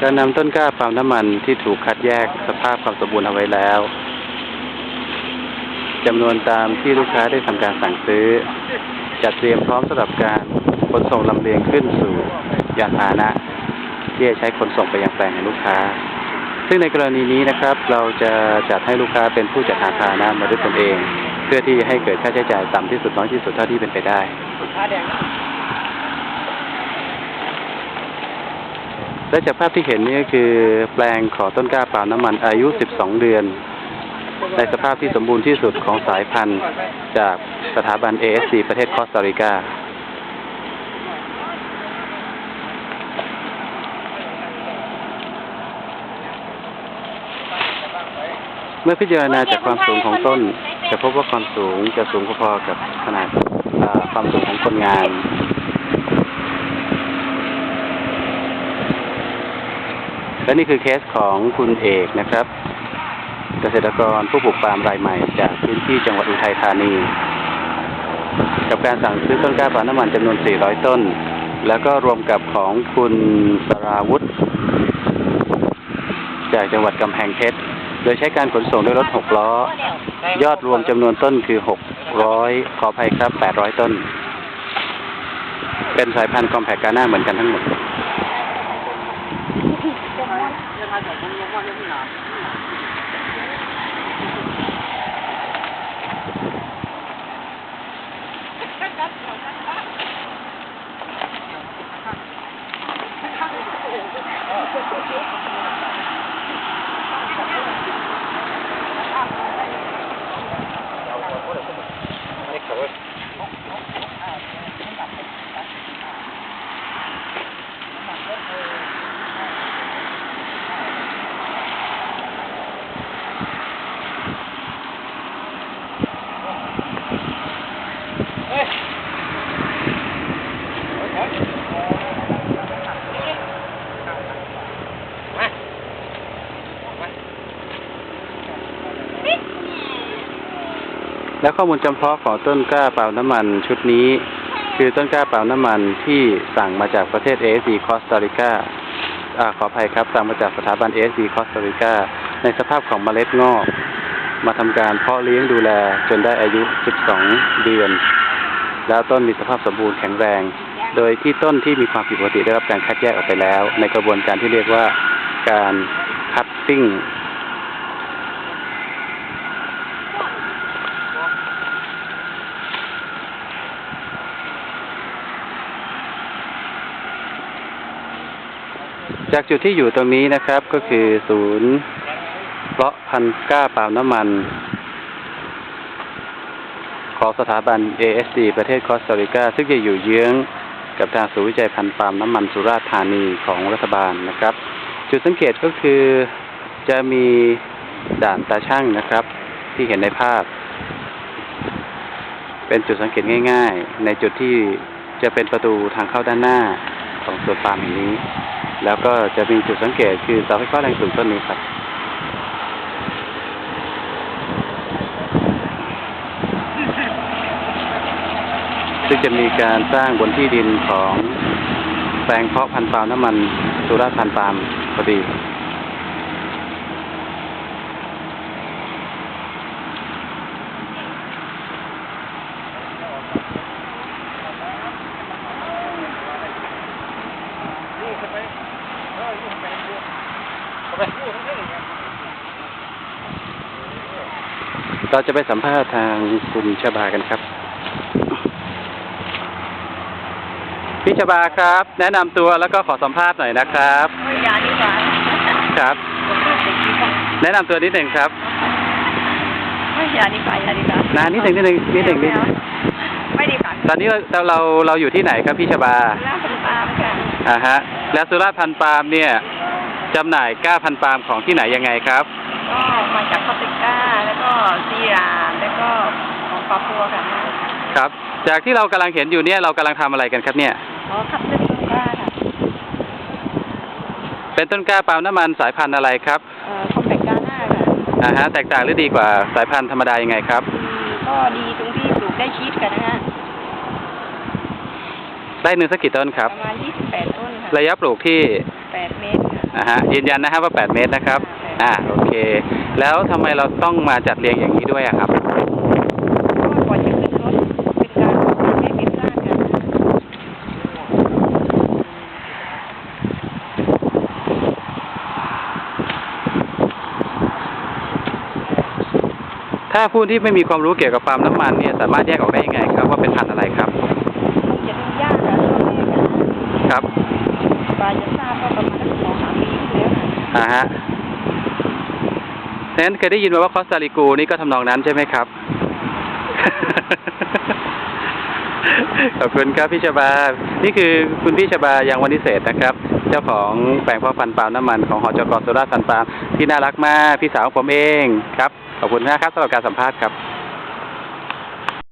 การนำต้นกล้าปาล์มน้ำมันที่ถูกคัดแยกสภาพความสมบูรณ์เอาไว้แล้วจำนวนตามที่ลูกค้าได้ทำการสั่งซื้อ จัดเตรียมพร้อมสำหรับการขนส่งลำเลียงขึ้นสู่ยานพาหนะ ที่จะใช้ขนส่งไปยังแปลงของลูกค้า ซึ่งในกรณีนี้นะครับ เราจะจัดให้ลูกค้าเป็นผู้จัดหาพาหนะมาด้วยตนเอง เพื่อที่ให้เกิดค่าใช้จ่ายต่ำที่สุดน้อยที่สุดเท่าที่เป็นไปได้ และจากภาพที่เห็นนี่ก็คือแปลงขอต้นกล้าป่าน้ำมันอายุ 12 เดือน ในสภาพที่สมบูรณ์ที่สุดของสายพันธุ์จากสถาบัน ASC ประเทศคอสตาริกาเมื่อพิจารณาจากความสูงของต้น จะพบว่าความสูงจะสูงพอๆกับขนาดความสูงของคนงาน และนี่คือเคสของคุณเอกนะครับ เกษตรกรผู้ปลูกปาล์มรายใหม่ จากพื้นที่จังหวัดอุทัยธานี กับการสั่งซื้อต้นกล้าปาล์มน้ำมันจำนวน 400 ต้น แล้วก็รวมกับของคุณสราวุธ จากจังหวัดกำแพงเพชรโดยใช้การขนส่งด้วยรถ 6 ล้อ ยอดรวมจำนวนต้นคือ 600 ขออภัยครับ 800 ต้น เป็นสายพันธุ์คอมแพคกาน่าเหมือนกันทั้งหมด 他小工作换成是哪？哈哈哈哈哈！哈哈哈哈哈！哈哈哈哈哈！哈哈！哈哈哈哈哈！哈哈哈哈哈 และข้อมูลจำเพาะของต้นกล้าเปล่าน้ำมันชุดนี้ คือต้นกล้าเปล่าน้ำมันที่สั่งมาจากประเทศ ASC คอสตาริกาอ่าขออภัยครับสั่งมาจากสถาบัน ASC คอสตาริกาในสภาพของเมล็ดงอก มาทำการเพาะเลี้ยงดูแลจนได้อายุ 12 เดือน แล้วต้นมีสภาพสมบูรณ์แข็งแรง โดยที่ต้นที่มีความผิดปกติได้รับการคัดแยกออกไปแล้ว ในกระบวนการที่เรียกว่าการคัตติ้ง จากจุดที่อยู่ตรงนี้นะครับก็คือศูนย์เพาะพันก้าปาล์มน้ำมัน ของสถาบัน ASD ประเทศคอสตาริกา ซึ่งจะอยู่เยื้องกับทางศูนย์วิจัยพันปาล์มน้ำมันสุราษฎร์ธานีของรัฐบาลนะครับ จุดสังเกตก็คือจะมีด่านตาช่างนะครับ ที่เห็นในภาพ เป็นจุดสังเกตง่าย ๆ ในจุดที่จะเป็นประตูทางเข้าด้านหน้าของสวนปาล์มแห่งนี้ แล้วก็จะมีจุดสังเกตคือเสาไฟฟ้าแรงสูงต้นนี้ครับ ซึ่งจะมีการสร้างบนที่ดินของแปลงเพาะพันธุ์ปาล์มน้ำมันสุราษฎร์พันธุ์ปาล์มพอดี เราจะไปสัมภาษณ์ทางคุณชบากันครับ พี่ชบาครับ แนะนำตัวแล้วก็ขอสัมภาษณ์หน่อยนะครับไม่ยาดีกว่าครับ แนะนำตัวนิดหนึ่งครับไม่ยาดีกว่ายาดีกว่านานิดหนึ่งนิดหนึ่งนิดหนึ่งนิดหนึ่งไม่ดีกว่าตอนนี้เราเราเราอยู่ที่ไหนครับพี่ชบาล่าสุดตามค่ะอ่าฮะ แล้วสุราษฎร์พันธุ์ปาล์มเนี่ยจำหน่ายกล้าพันธุ์ปาล์มของที่ไหนยังไงครับ ก็มาจากคอสติก้า แล้วก็ซีรานแล้วก็ของปาปัวค่ะครับ จากที่เรากำลังเห็นอยู่เนี่ยเรากำลังทำอะไรกันครับเนี่ย อ๋อคัดเลือกต้นกล้าค่ะเป็นต้นกล้าปาล์มน้ำมันสายพันธุ์อะไรครับเอ่อคอมแพคกาหน้าค่ะอ่าฮะแตกต่างหรือดีกว่าสายพันธุ์ธรรมดายังไงครับ อืมก็ดีตรงที่ปลูกได้ชิดกันนะฮะได้หนึ่งสักกี่ต้นครับประมาณ 28 ต้นค่ะระยะปลูกที่8เมตรค่ะอ่าฮะยืนยันนะฮะว่า 8 เมตรนะครับค่ะ อ่าโอเค แล้วทำไมเราต้องมาจัดเรียงอย่างนี้ด้วยอะครับเพราะว่าก่อนจะขึ้นรถเป็นการให้ผิดพลาดกันค่ะถ้าผู้ที่ไม่มีความรู้เกี่ยวกับปาล์มน้ำมันเนี่ยสามารถแยกออกได้ยังไงครับว่าเป็นพันธุ์อะไรครับคงจะดูยากค่ะช่วงแรกอะครับ กว่าจะทราบก็ประมาณสักสองสามปีที่แล้วค่ะอ่าฮะฉะ นั้นเคยได้ยินมาว่าคอสตาริกูนี่ก็ทำนองนั้นใช่ไหมครับ ขอบคุณครับพี่ชบา นี่คือคุณพี่ชบายังวันิเศษนะครับ เจ้าของแปลงพ่อฟันปาล์มน้ำมันของหอจกสุราษฎร์สันปาล์มที่น่ารักมาก พี่สาวของผมเองครับ ขอบคุณมากครับสำหรับการสัมภาษณ์ครับ